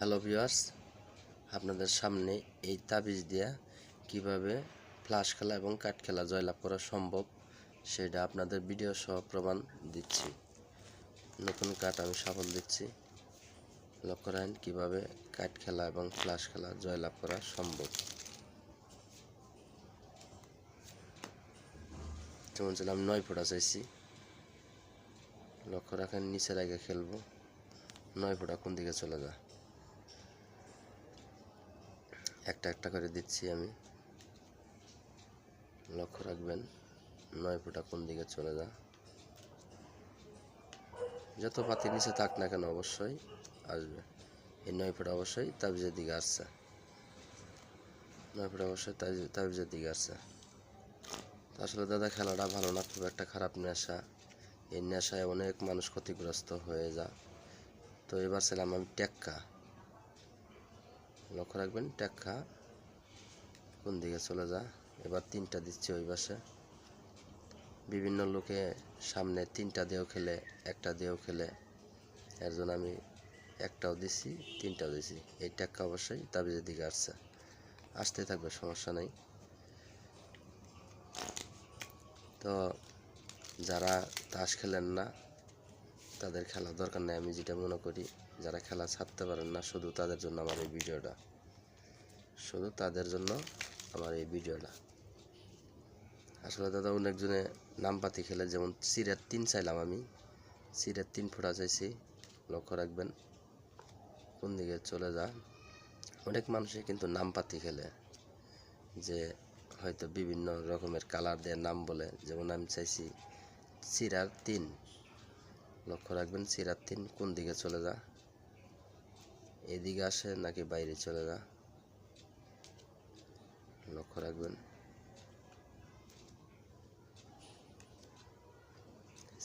Hello viewers আপনাদের সামনে এই তাবিজ দিয়া কীভাবে ফ্লাশ খেলা এবং কাঠ খেলা জয়লাভ করা সম্ভব, সেটা আপনাদের ভিডিও সহ প্রমাণ দিচ্ছি। নতুন কাঠ আমি সাফল দিচ্ছি। লক্ষ্য রাখেন কীভাবে কাঠ খেলা এবং ফ্লাশ খেলা জয়লাভ করা সম্ভব। যেমন ছিল আমি নয় ফোটা চাইছি। লক্ষ্য রাখেন নিচের আগে খেলব। নয় ফোটা কোন দিকে চলে যায়? একটা একটা করে দিচ্ছি আমি। লক্ষ্য রাখবেন, নয় ফুটা কোন দিকে চলে যা যত পাতি নিচে থাক না কেন অবশ্যই আসবে। এই নয় ফুটা অবশ্যই তাবিজের দিকে আসছে। নয় ফুটা অবশ্যই তাবিজ- তাবিজের দিকে আসছে। আসলে দাদা, খেলাটা ভালো না, খুব একটা খারাপ নেশা। এই নেশায় অনেক মানুষ ক্ষতিগ্রস্ত হয়ে যা তো এবার ছিলাম আমি টেক্কা। লক্ষ্য রাখবেন টেক্কা কোন দিকে চলে যা এবার তিনটা দিচ্ছি ওই পাশে। বিভিন্ন লোকে সামনে তিনটা দিয়েও খেলে, একটা দিয়েও খেলে, এর জন্য আমি একটাও দিছি, তিনটাও দিছি। এই টেক্কা অবশ্যই তাবিজের দিকে আসছে। আসতে থাকবে, সমস্যা নেই। তো যারা তাস খেলেন না তাদের খেলা দরকার নেই, আমি যেটা মনে করি, যারা খেলা ছাড়তে পারেন না, শুধু তাদের জন্য আমার এই ভিডিওটা। শুধু তাদের জন্য আমার এই ভিডিওটা। আসলে দাদা অনেকজনে নামপাতি খেলে, যেমন সিরের তিন চাইলাম আমি। সিরের তিন ফোঁটা চাইছি, লক্ষ্য রাখবেন, কোন দিকে চলে যা অনেক মানুষই কিন্তু নামপাতি খেলে, যে হয়তো বিভিন্ন রকমের কালার দিয়ে নাম বলে। যেমন আমি চাইছি সিরার তিন। লক্ষ্য রাখবেন সিরার তিন কোন দিকে চলে যা এদিকে আসে নাকি বাইরে চলে যা লক্ষ্য রাখবেন।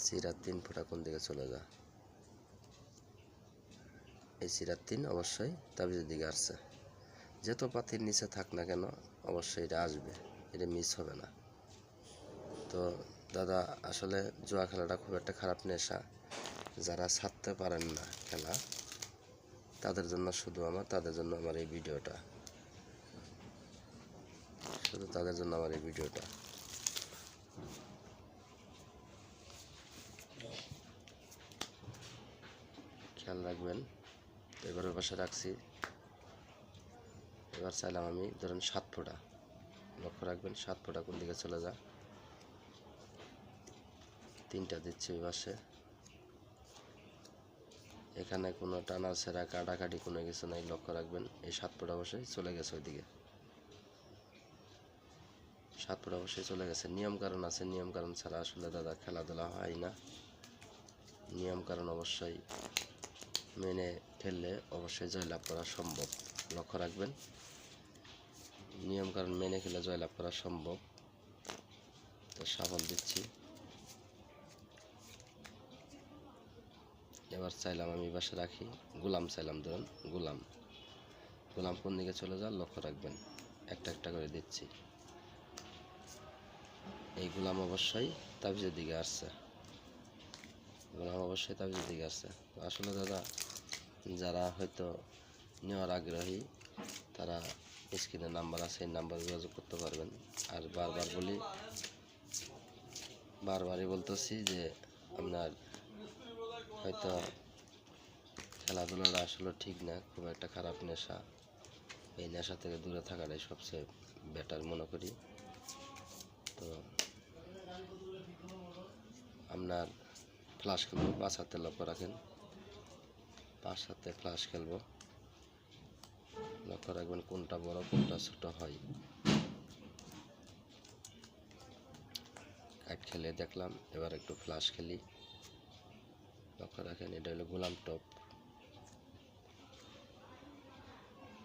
সিরার তিন ফোঁটা কোন দিকে চলে যা এই সিরার তিন অবশ্যই তাবিজের দিকে আসছে। যত পাতির নিচে থাক না কেন, অবশ্যই এটা আসবে, এটা মিস হবে না। তো দাদা, আসলে জুয়া খেলাটা খুব একটা খারাপ নেশা। যারা ছাড়তে পারেন না খেলা, তাদের জন্য শুধু আমার, তাদের জন্য আমার এই ভিডিওটা। শুধু তাদের জন্য আমার এই ভিডিওটা। খেয়াল রাখবেন, এবার পাশে রাখছি। এবার চাইলাম আমি, ধরেন সাত ফোঁটা। লক্ষ্য রাখবেন, সাত ফোঁটা কোন দিকে চলে যা তিনটা দিচ্ছি ওই পাশে। এখানে কোনো টানা ছেঁড়া, কাটাকাটি কোনো কিছু নাই, লক্ষ্য রাখবেন। এই সাত ফোঁটা অবশ্যই চলে গেছে ওইদিকে। সাত ফোঁটা অবশ্যই চলে গেছে। নিয়ম কারণ আছে, নিয়ম কারণ ছাড়া আসলে দাদা খেলাধুলা হয় না। নিয়ম কারণ অবশ্যই মেনে ফেললে অবশ্যই জয়লাভ করা সম্ভব, লক্ষ্য রাখবেন। নিয়ম কারণ মেনে খেলে জয়লাভ করা সম্ভব। তো সাফল দিচ্ছি। এবার চাইলাম আমি বাসা রাখি। গোলাম চাইলাম, ধরুন, গোলাম। গোলাম কোন দিকে চলে যান লক্ষ্য রাখবেন? একটা একটা করে দিচ্ছি। এই গোলাম অবশ্যই তাবিজের দিকে আসছে। গোলাম অবশ্যই তাবিজের দিকে আসছে। আসলে দাদা, যারা হয়তো নেওয়ার আগ্রহী, তারা স্ক্রিনে নাম্বার আছে, এই নাম্বার যোগাযোগ করতে পারবেন। আর বারবার বলি, বারবারই বলতেছি যে আপনার হয়তো খেলাধুলাটা আসলে ঠিক না, খুব একটা খারাপ নেশা। এই নেশা থেকে দূরে থাকাটাই সবচেয়ে বেটার মনে করি। তো আপনার ফ্লাশ খেলব, পাঁচ হাতে লক্ষ্য রাখেন। পাঁচ হাতে ফ্লাশ খেলব। লক্ষ্য রাখবেন কোনটা বড়, কোনটা ছোট হয়। কাঠ খেলে দেখলাম, এবার একটু ফ্লাশ খেলি। লক্ষ্য রাখেন এটা হলো গোলাম টপ।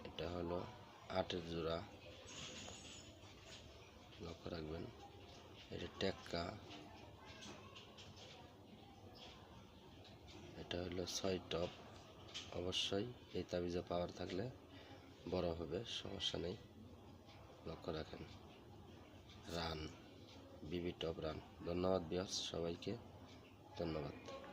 এটা হলো আটের জোড়া। লক্ষ্য রাখবেন, এটা টেক্কা। এটা হলো ছয় টপ। অবশ্যই এই তাবিজে পাওয়ার থাকলে বড় হবে, সমস্যা নেই। লক্ষ্য রাখেন, রান, বিবি টপ রান। ধন্যবাদ বিয়াস সবাইকে ধন্যবাদ।